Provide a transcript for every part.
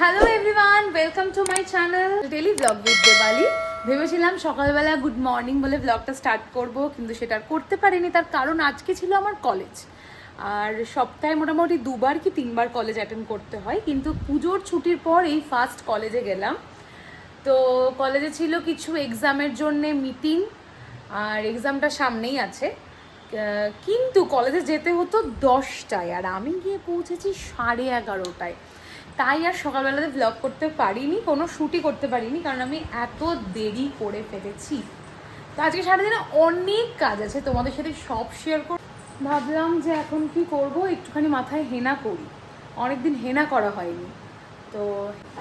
Hello everyone welcome to my channel daily vlog with Debali ভেবেছিলাম সকালবেলা good morning বলে ব্লগটা স্টার্ট করব, কিন্তু সেটা করতে পারিনি, তার কারণ আজকে ছিল আমার কলেজ আর সপ্তাহে মোটামুটি দুবার কি তিনবার কলেজ অ্যাটেন্ড করতে হয়, কিন্তু পুজোর ছুটির পর এই ফার্স্ট কলেজে গেলাম। তো কলেজে ছিল কিছু এক্সামের জন্য মিটিং আর এক্সামটা সামনেই আছে। কিন্তু কলেজে যেতে হতো দশটায়, আর আমি গিয়ে পৌঁছেছি সাড়ে এগারোটায়। তাই আর সকালবেলাতে ব্লগ করতে পারিনি, কোনো শ্যুটই করতে পারিনি, কারণ আমি এত দেরি করে ফেলেছি। তো আজকে সারাদিনে অনেক কাজ আছে, তোমাদের সাথে সব শেয়ার কর ভাবলাম যে এখন কি করব, একটুখানি মাথায় হেনা করি। অনেকদিন হেনা করা হয়নি। তো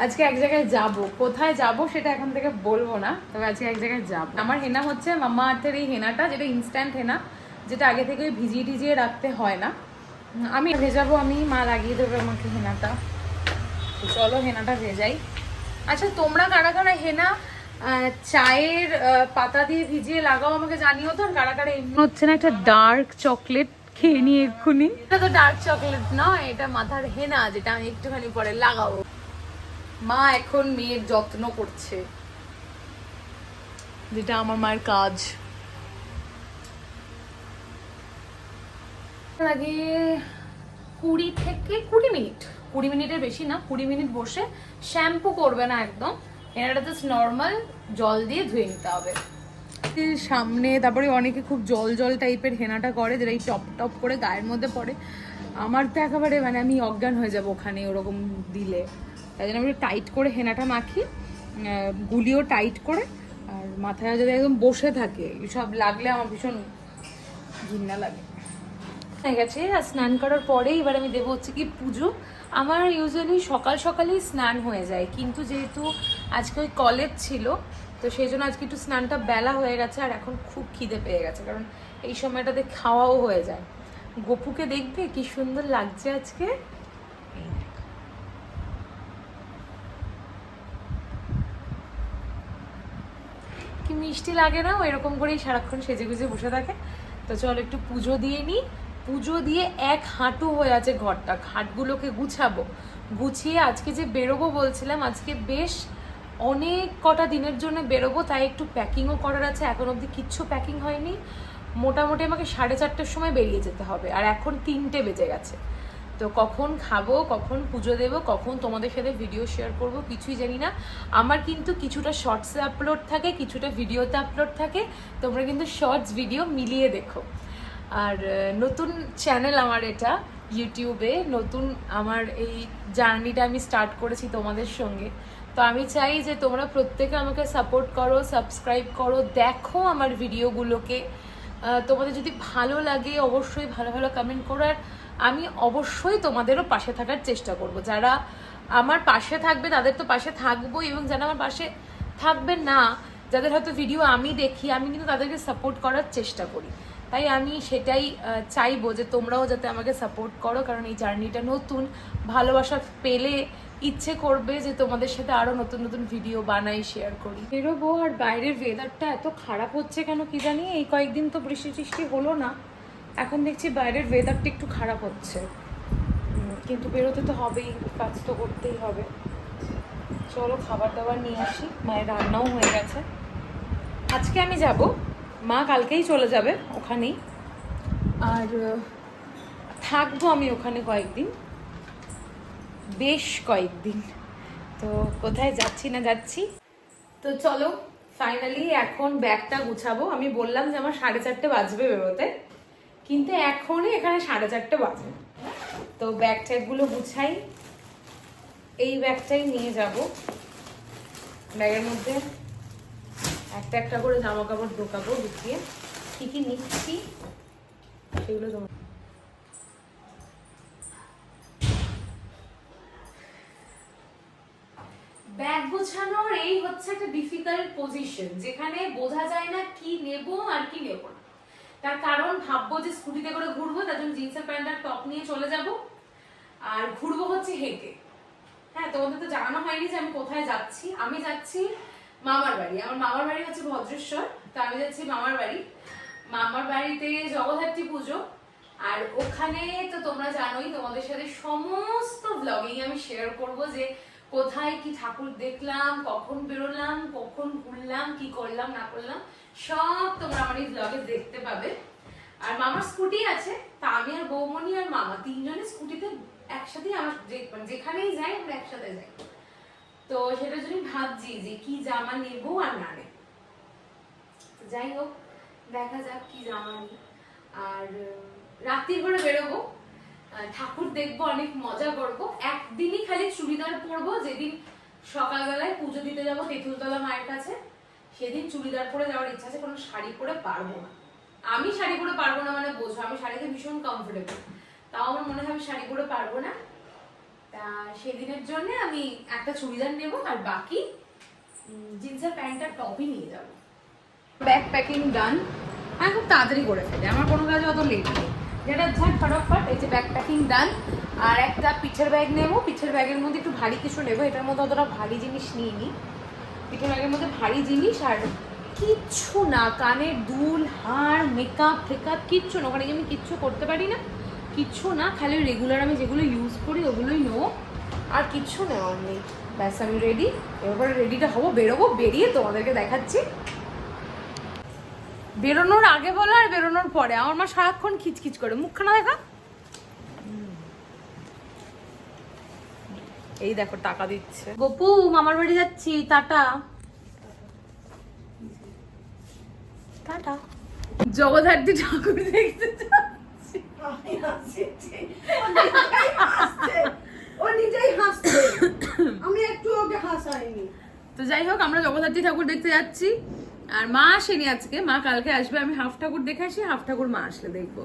আজকে এক জায়গায় যাব। কোথায় যাব সেটা এখন থেকে বলব না, তবে আজকে এক জায়গায় যাব। আমার হেনা হচ্ছে মামা আর্থের এই হেনাটা, যেটা ইনস্ট্যান্ট হেনা, যেটা আগে থেকে ভিজিয়ে টিজিয়ে রাখতে হয় না। আমি ভেজাবো, আমি মা লাগিয়ে দেবে আমাকে হেনাটা। তো চলো হেনাটা ভেজাই। আচ্ছা তোমরা কারা কারা হেনা চায়ের পাতা দিয়ে ভিজিয়ে লাগাও আমাকে জানিও তো আর কারা কারা এমনি হচ্ছে না একটা ডার্ক চকলেট খেয়ে নিয়ে এক্ষুনি। এটা তো ডার্ক চকলেট নয় এটা মাথার হেনা যেটা আমি একটুখানি পরে লাগাবো মা এখন মেয়ের যত্ন করছে। যেটা আমার মায়ের কাজ। লাগে কুড়ি থেকে কুড়ি মিনিট। কুড়ি মিনিটের বেশি না, কুড়ি মিনিট বসে শ্যাম্পু করবে না একদম। এনাটা জাস্ট নর্মাল জল দিয়ে ধুয়ে নিতে হবে। সামনে, তারপরে অনেকে খুব জল জল টাইপের হেনাটা করে, যেটা এই টপ টপ করে গায়ের মধ্যে পড়ে। আমার তো একেবারে মানে আমি অজ্ঞান হয়ে যাব ওখানে ওরকম দিলে। তাই জন্য আমি টাইট করে হেনাটা মাখি গুলিও টাইট করে, আর মাথায় যদি একদম বসে থাকে, সব লাগলে আমার ভীষণ ঘৃণা লাগে। হয়ে গেছে, আর স্নান করার পরে এবার আমি দেবো হচ্ছে কি পুজো। আমার ইউজুয়ালি সকাল সকালেই স্নান হয়ে যায়, কিন্তু যেহেতু আজকে ওই কলেজ ছিল, তো সেই জন্য আজকে একটু স্নানটা বেলা হয়ে গেছে, আর এখন খুব খিদে পেয়ে গেছে, কারণ এই সময়টাতে খাওয়াও হয়ে যায়। গপুকে দেখবে, কি সুন্দর লাগছে আজকে। কি মিষ্টি লাগে না এরকম করেই সারাক্ষণ সেজে গুজে বসে থাকে। তো চলো একটু পুজো দিয়ে নিই। পুজো দিয়ে এক হাঁটু হয়ে আছে ঘরটা। খাটগুলোকে গুছাবো। গুছিয়ে আজকে যে বেরোবো বলছিলাম, আজকে বেশ অনেক কটা দিনের জন্য বেরোবো, তাই একটু প্যাকিংও করার আছে। এখন অবধি কিচ্ছু প্যাকিং হয়নি। মোটামুটি আমাকে সাড়ে চারটের সময় বেরিয়ে যেতে হবে। আর এখন তিনটে বেজে গেছে। তো কখন খাব, কখন পুজো দেব, কখন তোমাদের সাথে ভিডিও শেয়ার করব কিছুই জানি না। আমার কিন্তু কিছুটা শর্টসে আপলোড থাকে, কিছুটা ভিডিওতে আপলোড থাকে। তোমরা কিন্তু শর্টস ভিডিও মিলিয়ে দেখো। আর নতুন চ্যানেল আমার এটা ইউটিউবে নতুন আমার এই জার্নিটা আমি স্টার্ট করেছি তোমাদের সঙ্গে। তো আমি চাই যে তোমরা প্রত্যেকে আমাকে সাপোর্ট করো সাবস্ক্রাইব করো, দেখো আমার ভিডিওগুলোকে তোমাদের যদি ভালো লাগে, অবশ্যই ভালো ভালো কমেন্ট করো। আর আমি অবশ্যই তোমাদেরও পাশে থাকার চেষ্টা করব। যারা আমার পাশে থাকবে, তাদের তো পাশে থাকব এবং যারা আমার পাশে থাকবে না, যাদের হয়তো ভিডিও আমি দেখি, আমি কিন্তু তাদেরকে সাপোর্ট করার চেষ্টা করি। তাই আমি সেটাই চাইব যে তোমরাও যাতে আমাকে সাপোর্ট করো, কারণ এই জার্নিটা নতুন। ভালোবাসা পেলে ইচ্ছে করবে যে তোমাদের সাথে আরও নতুন নতুন ভিডিও বানাই শেয়ার করি। বেরোবো আর বাইরের ওয়েদারটা এত খারাপ হচ্ছে কেন কি জানি? এই কয়েকদিন তো বৃষ্টি টিষ্টি হলো না। এখন দেখছি বাইরের ওয়েদারটা একটু খারাপ হচ্ছে। কিন্তু বেরোতে তো হবেই, কাজ তো করতেই হবে। চলো খাবার দাবার নিয়ে আসি, মায়ের রান্নাও হয়ে গেছে। আজকে আমি যাব মা কালকেই চলে যাবে ওখানেই। আর থাকব আমি ওখানে কয়েকদিন। বেশ কয়েকদিন। তো কোথায় যাচ্ছি না যাচ্ছি? তো চলো ফাইনালি এখন ব্যাগটা গুছাবো। আমি বললাম যে আমার সাড়ে চারটে বাজবে বেরোতে। কিন্তু এখনই এখানে সাড়ে চারটে বাজে। তো ব্যাগ ট্যাগগুলো গুছাই। এই ব্যাগটাই নিয়ে যাব। ব্যাগের মধ্যে একটা একটা করে জামা কাপড় ঢোকাবো ঢুকিয়ে কি কি নিচ্ছি, সেগুলো তোমার ব্যাগ গোছানোর এই হচ্ছে একটা ডিফিকাল্ট পজিশন যেখানে বোঝা যায় না কি নেব আর কি নেব না। তার কারণ ভাববো যে স্কুটিতে করে ঘুরবো, তার জন্য জিন্সের প্যান্ট আর টপ নিয়ে চলে যাব। আর ঘুরবো হচ্ছে হেঁটে। হ্যাঁ তোমাদের তো জানানো হয়নি যে আমি কোথায় যাচ্ছি। আমি যাচ্ছি মামার বাড়ি। আমার মামার বাড়ি হচ্ছে ভদ্রেশ্বর, তো আমি যাচ্ছি মামার বাড়ি। মামার বাড়িতে জগদ্ধাত্রী পুজো, আর ওখানে তো তোমরা জানোই, তোমাদের সাথে সমস্ত ব্লগিং আমি শেয়ার করব যে কোথায় কি ঠাকুর দেখলাম, কখন বেরোলাম, কখন ঘুরলাম, কি করলাম, না করলাম, সব তোমরা আমার এই ব্লগে দেখতে পাবে। আর মামার স্কুটি আছে, তা আমি আর বৌমনি আর মামা তিনজনে স্কুটিতে একসাথেই আমার মানে যেখানেই যাই, আমরা একসাথে যাই। তো সেটার জন্য ভাবছি যে কি জামা নেব আর না নেব। যাই হোক, দেখা যাক কি জামা নিই। আর রাত্রির করে বেরোবো। ঠাকুর দেখব, অনেক মজা করব। একদিনই খালি চুড়িদার পরবো, যেদিন সকালবেলায় পুজো দিতে যাব তেঁতুলতলা মায়ের কাছে, সেদিন চুড়িদার পরে যাওয়ার ইচ্ছা আছে, কোনো শাড়ি পরে পারব না। আমি শাড়ি পরে পারব না মানে বোঝো, আমি শাড়িতে ভীষণ কমফোর্টেবল তাও আমার মনে হয় আমি শাড়ি পরে পারব না। তা সেদিনের জন্য আমি একটা চুড়িদার নেব আর বাকি জিন্সের প্যান্টটা টপই নিয়ে যাব। ব্যাগ প্যাকিং ডান আমি খুব তাড়াতাড়ি করে ফেলি, আমার কোনো কাজে অত লেট নেই। যেটা ঝাট ফটাফট, এই যে ব্যাগ প্যাকিং ডান আর একটা পিঠের ব্যাগ নেব, পিঠের ব্যাগের মধ্যে একটু ভারী কিছু নেব, এটার মধ্যে অতটা ভারী জিনিস নিইনি। পিঠের ব্যাগের মধ্যে ভারী জিনিস আর কিচ্ছু না, কানের দুল, হাড় মেকআপ ফেকআপ কিচ্ছু না, ওখানে আমি কিচ্ছু করতে পারি না। কিচ্ছু না খালি রেগুলার আমি যেগুলো ইউজ করি ওগুলোই নেব। আর কিচ্ছু নেওয়ার নেই ব্যাস আমি রেডি এবার রেডিটা হব বেরোবো বেরিয়ে তোমাদেরকে দেখাচ্ছি। বেরোনোর আগে বলো আর বেরোনোর পরে। আমার মা সারাক্ষণ খিচখিচ করে। মুখখানা দেখা? এই দেখো টাকা দিচ্ছে। গপু মামার বাড়ি যাচ্ছি। টাটা। টাটা। জগদ্ধাত্রী ঠাকুর দেখতে তো যাই হোক, আমরা জগদ্ধাত্রী ঠাকুর দেখতে যাচ্ছি। আর মা আসেনি আজকে। মা কালকে আসবে। আমি হাফ ঠাকুর দেখে আসি, হাফ ঠাকুর মা আসলে দেখব।